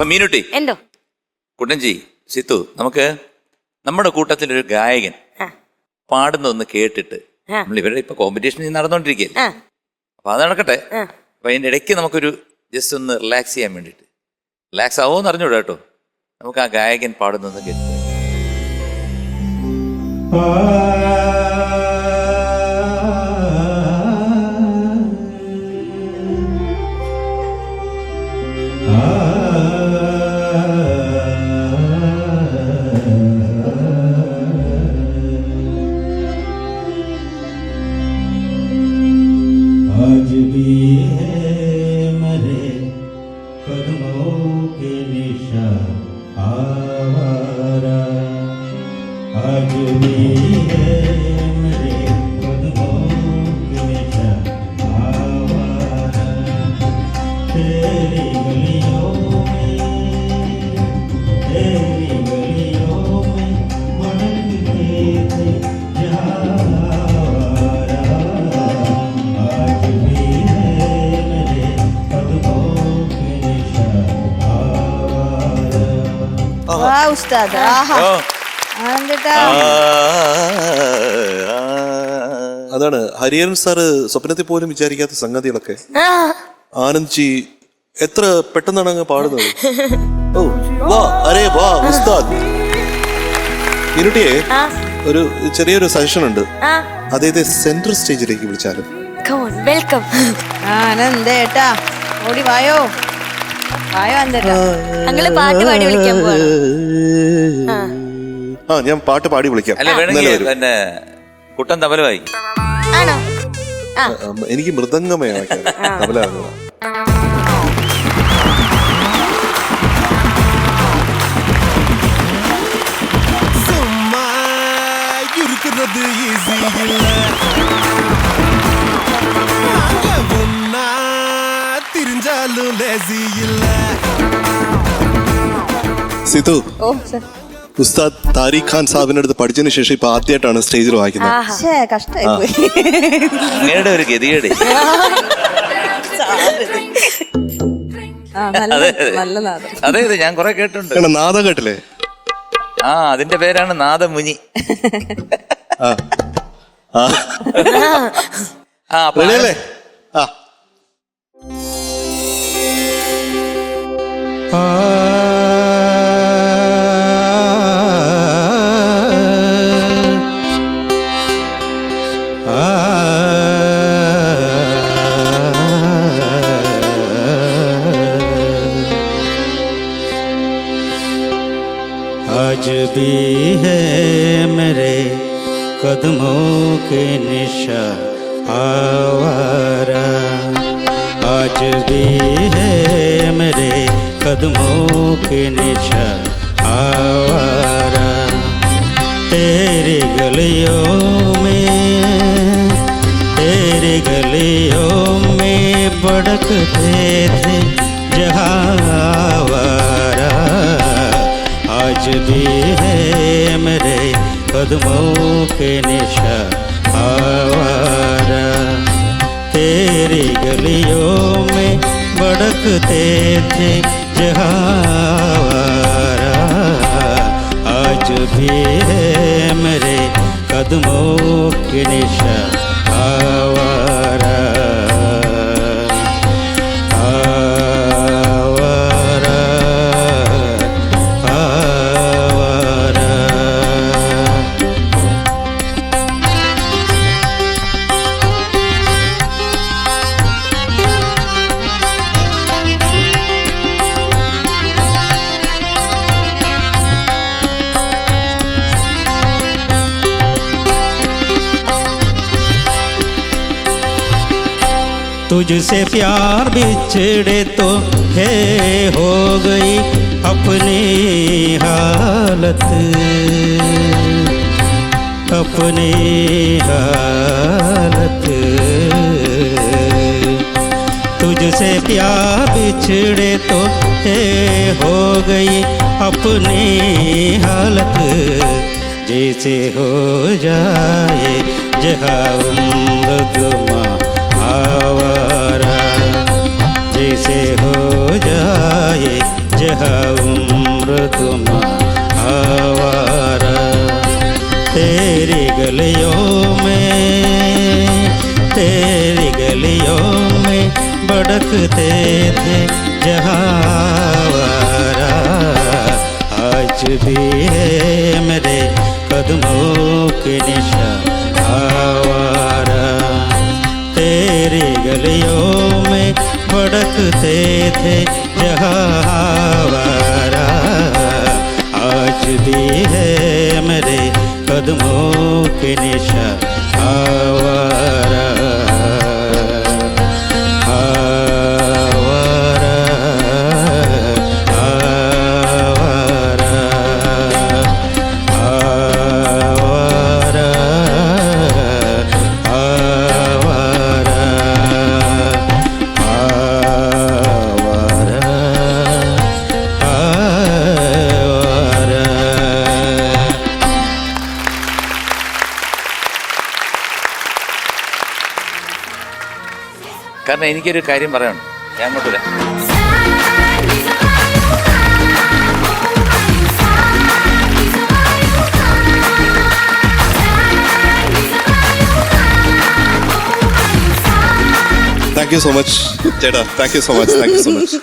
അപ്പൊ മീനുട്ടി. എന്തോ? കുട്ടൻജി സിത്തു നമുക്ക് നമ്മുടെ കൂട്ടത്തിലൊരു ഗായകൻ ആ. പാടുന്ന ഒന്ന് കേട്ടിട്ട്. നമ്മൾ ഇവരുടെ ഇപ്പൊ കോമ്പറ്റീഷൻ നടന്നുകൊണ്ടിരിക്കുകയല്ലേ ആ. അപ്പൊ അത് നടക്കട്ടെ. അപ്പൊ അതിന്റെ ഇടയ്ക്ക് നമുക്കൊരു ജസ്റ്റ് ഒന്ന് റിലാക്സ് ചെയ്യാൻ വേണ്ടിട്ട് റിലാക്സ് ആവുമെന്ന് അറിഞ്ഞൂടാ കേട്ടോ. നമുക്ക് ആ ഗായകൻ പാടുന്നത് കേട്ടു ആ ഉസ്താദ്. ആഹാ. ആനന്ദേട്ടാ അതാണ്. ഹരിഹരൻ സാറ് സ്വപ്നത്തിൽ പോലും വിചാരിക്കാത്ത സംഗതികളൊക്കെ. ആ. ആനന്ദ് ജി എത്ര പെട്ടെന്നാണ് അങ്ങ് പാടുന്നത്? ഓ വാ അരേ വാ ഉസ്താദ്. ഇരുട്ടിയെ ഒരു ചെറിയൊരു സജഷൻ ഉണ്ട്. അദ്ദേഹത്തെ സെൻട്രൽ സ്റ്റേജിലേക്ക് വിളിച്ചാലും? വെൽക്കം ആനന്ദേട്ടാ ഓടി വായോ. വായോ അന്തേട്ടാ അങ്ങള് പാട്ട് പാടി വിളിക്കാൻ പോവാണ് ആ ആ ഞാൻ പാട്ട് പാടി വിളിക്കാം അല്ല ഇന്നലെ വേണമെങ്കിൽ വരും. പിന്നെ കുട്ടൻ തബലമായി ആണോ ആ ആ, എനിക്ക് മൃദംഗമേ വായിക്കാൻ തബല അറിഞ്ഞൂടാ. சும்மா இருக்கிறது ஈஸி இல்ல நாங்க ஒன்னா പോലും ലസിയില്ല സിതു ഓ സർ. ഉസ്താദ് താരിഖ് ഖാൻ സാഹിബിന്റെ അടുത്ത് പഠിച്ചതിന് ശേഷം ഇപ്പൊ ആദ്യമായിട്ടാണ് സ്റ്റേജിൽ വായിക്കുന്നത്. ശ്ശേ, കഷ്ടായി പോയി. അങ്ങയുടെ ഒരു ഗതികേട്. ആ, നല്ല അതെ, അതെ. നല്ല നാദം. അതെ ഇത് ഞാൻ കുറെ കേട്ടിട്ടുണ്ട്. കാരണം നാദം കേട്ടില്ലേ? ആ അതിന്റെ പേരാണ് നാദമുനി. ആ. ആ. ആ അപ്പൊ ആ. आज भी है मेरे कदमों के निशा आवारा। आज भी है मेरे कदमों के निशा आवारा। तेरी गलियों में, तेरी गलियों में भड़कते थे जहावारा। आज भी है मेरे कदमों के निशा आवारा। तेरी गलियों भड़कते थे जहावारा। आज भी है मेरे कदमों के निशा आवारा। तुझसे प्यार बिछड़े तो है हो गई अपनी हालत। अपनी हालत। तुझसे प्यार बिछड़े तो है हो गई अपनी हालत। जैसे हो जाए जहाँ आए जह उम्र तुम्हारा तेरी गलियों में, तेरी गलियों में भड़कते थे जहावारा। आज भी है मेरे कदमों के निशान। भड़कते थे जहावारा। आज भी है मेरे कदमों के निशा आवारा കാരണം എനിക്കൊരു കാര്യം പറയണം ഞാൻ അങ്ങോട്ട് വരാം. താങ്ക് യു സോ മച്ച് ചേട്ടാ. Thank you so much thank you so much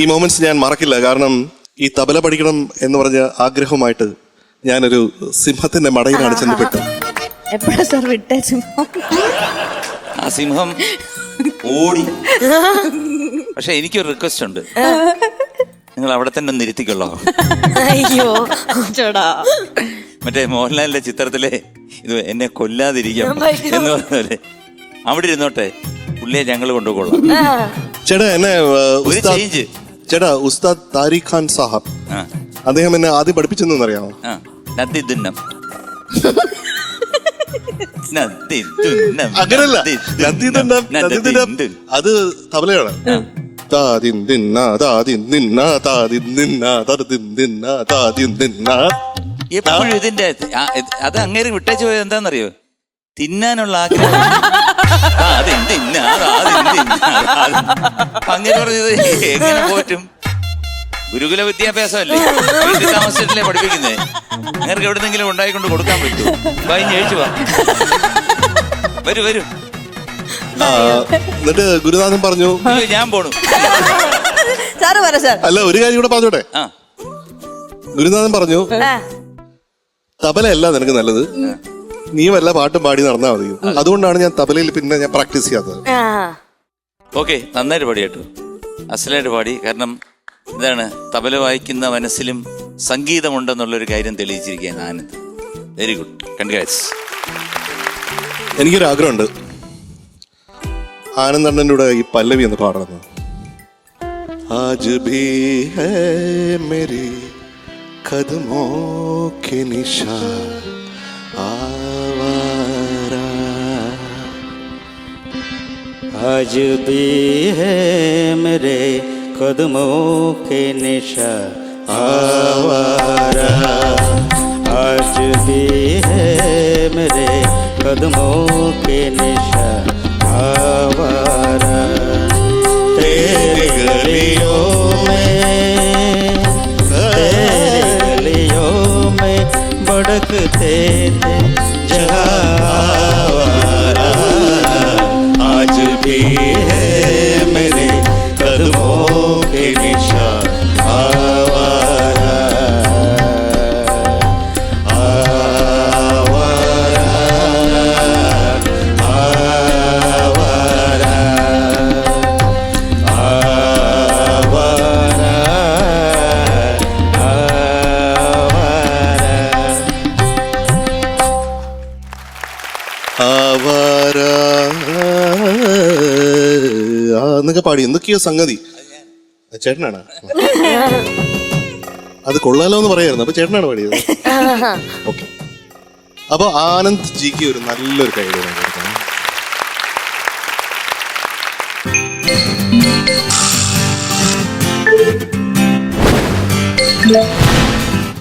ഈ മൊമെന്റ്സ് ഞാൻ മറക്കില്ല. കാരണം ഈ തബല പഠിക്കണം എന്ന് പറഞ്ഞ ആഗ്രഹമായിട്ട് ഞാനൊരു സിംഹത്തിന്റെ മടയിലാണ് ചെന്നപ്പെട്ടു. എപ്പോഴാ സാർ സിംഹം? ആ സിംഹം ഓടി. പക്ഷെ എനിക്കൊരു റിക്വസ്റ്റ് ഉണ്ട്. നിങ്ങൾ അവിടെ തന്നെ ഒന്ന് ഇരുത്തിക്കൊള്ളോ? അയ്യോ ചേടാ മറ്റേ മോഹൻലാലിന്റെ ചിത്രത്തിലെ ഇത് എന്നെ കൊല്ലാതിരിക്കാം എന്ന് പറഞ്ഞല്ലേ അവിടെ ഇരുന്നോട്ടെ പുള്ളിയെ ഞങ്ങൾ കൊണ്ടുപോകൊള്ളാം ചേട്ടാ എന്നെ ഒരു ഉസ്താദ് ചേഞ്ച് ചേട്ടാ ഉസ്താദ് താരിഖ് ഖാൻ സാഹബ്. ആ. അദ്ദേഹം എന്നെ ആദ്യം പഠിപ്പിച്ചെന്ന് അറിയാമോ? ആ. ദുന്നം, അങ്ങനല്ല. അത് തബലയാണ്. നിന്ന നിന്ന നിന്ന നിന്ന എപ്പോഴും ഇതിന്റെ അത് അങ്ങേര് വിട്ടേച്ച് പോയത് എന്താണെന്നറിയോ തിന്നാനുള്ള ആഗ്രഹം. അങ്ങനെ പറഞ്ഞത് എങ്ങനെ പോറ്റും? ഗുരുകുല വിദ്യാഭ്യാസമല്ലേ? വീട്ടിൽ താമസിച്ചിട്ടല്ലേ പഠിപ്പിക്കുന്നേ? അങ്ങേർക്ക് എവിടെന്നെങ്കിലും ഉണ്ടായിക്കൊണ്ട് കൊടുക്കാൻ പറ്റുമോ കഴിഞ്ഞ് കഴിച്ചു വാ. വരൂ വരൂ. എന്നിട്ട് ഗുരുനാഥൻ പറഞ്ഞു. അയ്യോ, ഞാൻ പോണു. സാറ് പറ സാർ. അല്ല ഒരു കാര്യം കൂടെ പറഞ്ഞോട്ടെ? ആ. ഗുരുനാഥൻ പറഞ്ഞു തബലയല്ല നിനക്ക് നല്ലത്. നീ വല്ല പാട്ടും പാടി നടന്നാൽ മതി. അതുകൊണ്ടാണ് ഞാൻ തബലയിൽ പിന്നെ ഞാൻ പ്രാക്ടീസ് ചെയ്യാത്തത്. ഓക്കെ നന്നായിട്ട് പാടി കേട്ടോ. അസലായിട്ട് പാടി. കാരണം എന്താണ് തബല വായിക്കുന്ന മനസ്സിലും സംഗീതമുണ്ടെന്നുള്ളൊരു കാര്യം തെളിയിച്ചിരിക്കുകയാണ് ആനന്ദ് വെരി ഗുഡ് കൺഗ്രാറ്റ്സ് എനിക്കൊരു ആഗ്രഹമുണ്ട് ആനന്ദണ്ണൻ്റെ കൂടെ ഈ പല്ലവി എന്ന് പാടണം ആജ് ഭീ ഹേ മേരി കദമോ കെ നിശാ ആവാരാ आज भी है मेरे कदमों के निशा आवारा। आज भी है मेरे कदमों के निशा आवारा। तेरे गलियों में, तेरी गलियों में भड़कते എന്നൊക്കെ പാടി. എന്തൊക്കെയോ സംഗതി. ചേട്ടനാണ്? അത് കൊള്ളാലോ എന്ന് പറയായിരുന്നു. അപ്പൊ ചേട്ടനാണ് പാടിയത്? ഓക്കെ. അപ്പൊ ആനന്ദ് ജിക്ക് ഒരു നല്ലൊരു കൈ Yeah.